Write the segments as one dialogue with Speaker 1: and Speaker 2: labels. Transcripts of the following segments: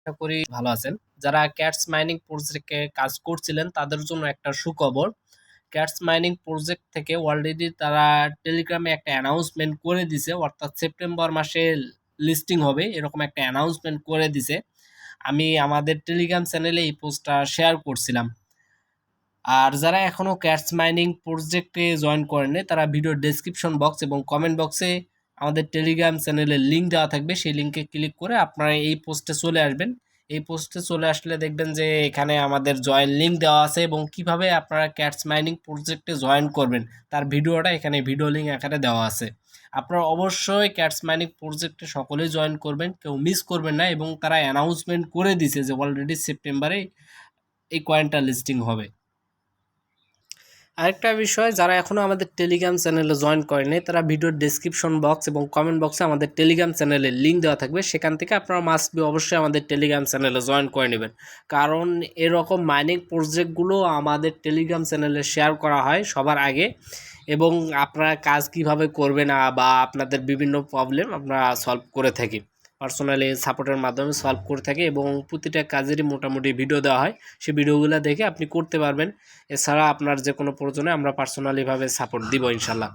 Speaker 1: আশা করি ভালো আছেন। যারা ক্যাটস মাইনিং প্রজেক্টে কাজ করছিলেন, তাদের জন্য একটা সুখবর। ক্যাটস মাইনিং প্রজেক্ট থেকে অলরেডি তারা টেলিগ্রামে একটা অ্যানাউন্সমেন্ট করে দিছে, অর্থাৎ সেপ্টেম্বর মাসে লিস্টিং হবে, এরকম একটা অ্যানাউন্সমেন্ট করে দিছে। আমি আমাদের টেলিগ্রাম চ্যানেলে এই পোস্টটা শেয়ার করছিলাম। আর যারা এখনও ক্যাটস মাইনিং প্রজেক্টে জয়েন করেনি তারা ভিডিও ডেসক্রিপশন বক্স এবং কমেন্ট বক্সে আমাদের টেলিগ্রাম চ্যানেলের লিঙ্ক দেওয়া থাকবে। সেই লিঙ্কে ক্লিক করে আপনারা এই পোস্টে চলে আসবেন। এই পোস্টে চলে আসলে দেখবেন যে এখানে আমাদের জয়েন লিঙ্ক দেওয়া আছে এবং কীভাবে আপনারা ক্যাটস মাইনিং প্রজেক্টে জয়েন করবেন। তার ভিডিওটা এখানে ভিডিও লিঙ্ক এখানে দেওয়া আছে। আপনারা অবশ্যই ক্যাটস মাইনিং প্রজেক্টে সকলেই জয়েন করবেন, কেউ মিস করবেন না এবং তারা অ্যানাউন্সমেন্ট করে দিছে যে অলরেডি সেপ্টেম্বরে এই কয়েনটা লিস্টিং হবে। আরেকটা বিষয়, যারা এখনও আমাদের টেলিগ্রাম চ্যানেলে জয়েন করেনি তারা ভিডিওর ডেসক্রিপশন বক্স এবং কমেন্ট বক্সে আমাদের টেলিগ্রাম চ্যানেলের লিঙ্ক দেওয়া থাকবে। সেখান থেকে আপনারা মাস্ট বি অবশ্যই আমাদের টেলিগ্রাম চ্যানেলে জয়েন করে নেবেন। কারণ এরকম মাইনিং প্রজেক্টগুলো আমাদের টেলিগ্রাম চ্যানেলে শেয়ার করা হয় সবার আগে এবং আপনারা কাজ কীভাবে করবেন বা আপনাদের বিভিন্ন প্রবলেম আমরা সলভ করে থাকি। পার্সোনালি সাপোর্টের মাধ্যমে সলভ করে থাকে এবং প্রতিটা কাজেরই মোটামুটি ভিডিও দেওয়া হয়। সেই ভিডিওগুলো দেখে আপনি করতে পারবেন। এছাড়া আপনার যে কোনো প্রয়োজনে আমরা পার্সোনালিভাবে সাপোর্ট দিব ইনশাল্লাহ।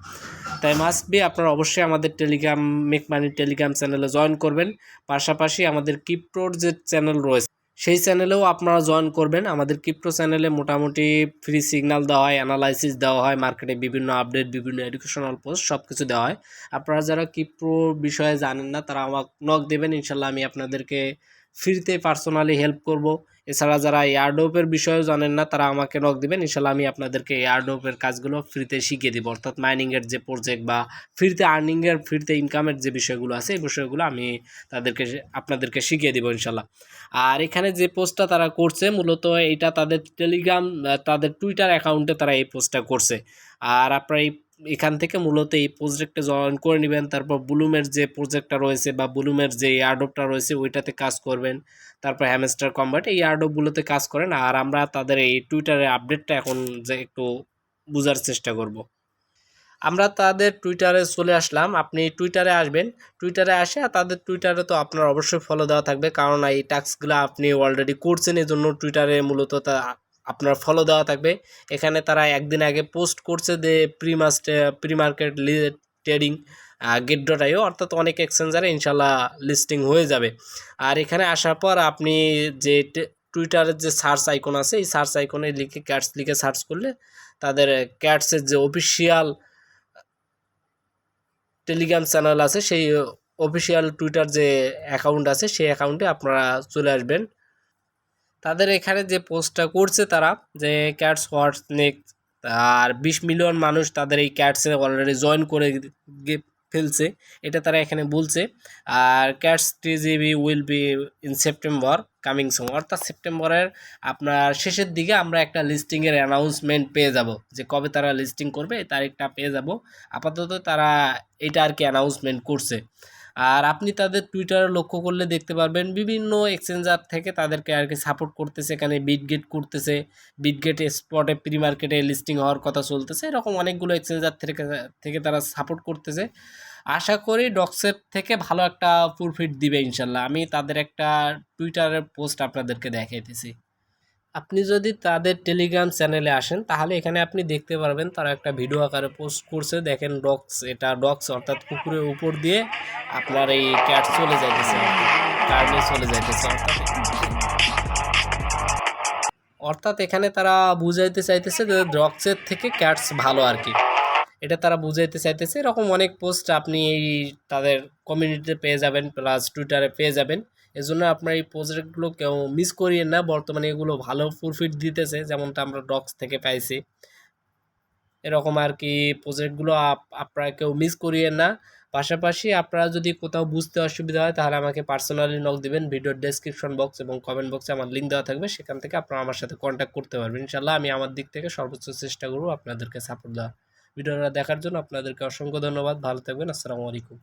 Speaker 1: তাই মাস্ট বি আপনারা অবশ্যই আমাদের টেলিগ্রাম মেক মানি টেলিগ্রাম চ্যানেলে জয়েন করবেন। পাশাপাশি আমাদের কিপ্রোর যে চ্যানেল রয়েছে সেই চ্যানেলেও আপনারা জয়েন করবেন। আমাদের ক্রিপ্টো চ্যানেলে মোটামুটি ফ্রি সিগন্যাল দেওয়া হয় অ্যানালাইসিস দেওয়া হয় মার্কেটে বিভিন্ন আপডেট বিভিন্ন এডুকেশনাল পোস্ট সব কিছু দেওয়া হয়। আপনারা যারা ক্রিপ্টো বিষয়ে জানেন না, তারা আমাকে নক দেবেন, ইনশাল্লাহ আমি আপনাদেরকে ফ্রিতে পার্সোনালি হেল্প করব। এছাড়া যারা এয়ারডোপের বিষয়েও জানেন না, তারা আমাকে নক দেবেন। ইনশাল্লাহ আমি আপনাদেরকে এয়ারডোপের কাজগুলো ফ্রিতে শিখিয়ে দিব। অর্থাৎ মাইনিংয়ের যে প্রজেক্ট বা ফ্রিতে আর্নিংয়ের ফ্রিতে ইনকামের যে বিষয়গুলো আছে, এই বিষয়গুলো আমি তাদেরকে আপনাদেরকে শিখিয়ে দিব ইনশাল্লাহ আর এখানে যে পোস্টটা তারা করছে, মূলত এটা তাদের টেলিগ্রাম তাদের টুইটার অ্যাকাউন্টে তারা এই পোস্টটা করছে। আর আপনারা এই এখান থেকে মূলত এই প্রজেক্টে জয়েন করে নেবেন, তারপর ব্লুমের যে প্রজেক্টটা রয়েছে বা ব্লুমের যে এয়ারডপটা রয়েছে, ওইটাতে কাজ করবেন। তারপর হ্যামস্টার কম্বাট এই এয়ারডপগুলোতে কাজ করেন। আর আমরা তাদের এই টুইটারের আপডেটটা এখন যে একটু বোঝার চেষ্টা করব। আমরা তাদের টুইটারে চলে আসলাম। আপনি টুইটারে আসবেন। টুইটারে আসে, আর তাদের টুইটারে তো আপনার অবশ্যই ফলো দেওয়া থাকবে। কারণ এই টাস্কগুলো আপনি অলরেডি করছেন এই জন্য টুইটারে মূলত তা আপনার ফলো দেওয়া থাকবে। এখানে তারা একদিন আগে পোস্ট করছে যে pre must pre market trading gate dot io অর্থাৎ অনেক এক্সচেঞ্জারে ইনশাল্লাহ লিস্টিং হয়ে যাবে। আর এখানে আসার পর আপনি যে টুইটারের যে সার্চ আইকন আছে, এই সার্চ আইকনে লিখে ক্যাটস লিখে সার্চ করলে তাদের ক্যাটসের যে অফিসিয়াল টেলিগ্রাম চ্যানেল আছে, সেই অফিসিয়াল টুইটার যে অ্যাকাউন্ট আছে, সেই অ্যাকাউন্টে আপনারা চলে আসবেন। তাদের এখানে যে পোস্টটা করছে তারা, যে ক্যাটস হোয়াটস নেক্সট আর বিশ মিলিয়ন মানুষ তাদের এই ক্যাটসে অলরেডি জয়েন করে ফেলছে, এটা তারা এখানে বলছে। আর Cats TGB will be in September coming soon অর্থাৎ সেপ্টেম্বরের আপনার শেষের দিকে আমরা একটা লিস্টিংয়ের অ্যানাউন্সমেন্ট পেয়ে যাব, যে কবে তারা লিস্টিং করবে তারিখটা পেয়ে যাব। আপাতত তারা এটা আর কি অ্যানাউন্সমেন্ট করছে। আর আপনি তাদের টুইটারে লক্ষ্য করলে দেখতে পারবেন বিভিন্ন এক্সচেঞ্জার থেকে তাদেরকে আর কি সাপোর্ট করতেছে। এখানে বিটগেট করতেছে। বিটগেট স্পটে প্রি মার্কেটে লিস্টিং হওয়ার কথা চলতেছে। এরকম অনেকগুলো এক্সচেঞ্জার থেকে থেকে তারা সাপোর্ট করতেছে। আশা করি ডক্সের থেকে ভালো একটা প্রফিট দিবে ইনশাল্লাহ। আমি তাদের একটা টুইটারের পোস্ট আপনাদেরকে দেখাইতেছি। আপনি যদি তাদের টেলিগ্রাম চ্যানেলে আসেন, তাহলে এখানে আপনি দেখতে পারবেন তারা একটা ভিডিও আকারে পোস্ট করছে। দেখেন ডক্স এটা ডক্স অর্থাৎ কুকুরের উপর দিয়ে আপনার এই ক্যাট চলে যাইতেছে কার্ডে চলে যাইতেছে অর্থাৎ। এখানে তারা বুঝাইতে চাইতেছে যে ডক্সের থেকে ক্যাটস ভালো আর কি। এটা তারা বুঝাইতে চাইতেছে। এরকম অনেক পোস্ট আপনি এই তাদের কমিউনিটিতে পেয়ে যাবেন প্লাস টুইটারে পেয়ে যাবেন। এজন্য আপনার এই প্রজেক্টগুলো কেউ মিস করিয়ে না, বর্তমানে এগুলো ভালো প্রফিট দিতেছে, যেমনটা আমরা ডক্স থেকে পাইছি। এরকম আর কি প্রজেক্টগুলো আপনারা কেউ মিস করিয়ে না। পাশাপাশি আপনারা যদি কোথাও বুঝতে অসুবিধা হয়, তাহলে আমাকে পার্সোনালি নক দিবেন ভিডিওর ডেসক্রিপশন বক্স এবং কমেন্ট বক্সে আমার লিঙ্ক দেওয়া থাকবে, সেখান থেকে আপনারা আমার সাথে কন্ট্যাক্ট করতে পারবেন। ইনশাল্লাহ আমি আমার দিক থেকে সর্বোচ্চ চেষ্টা করব আপনাদেরকে সাপোর্ট দেওয়া ভিডিওটা দেখার জন্য আপনাদেরকে অসংখ্য ধন্যবাদ, ভালো থাকবেন, আসসালামু আলাইকুম।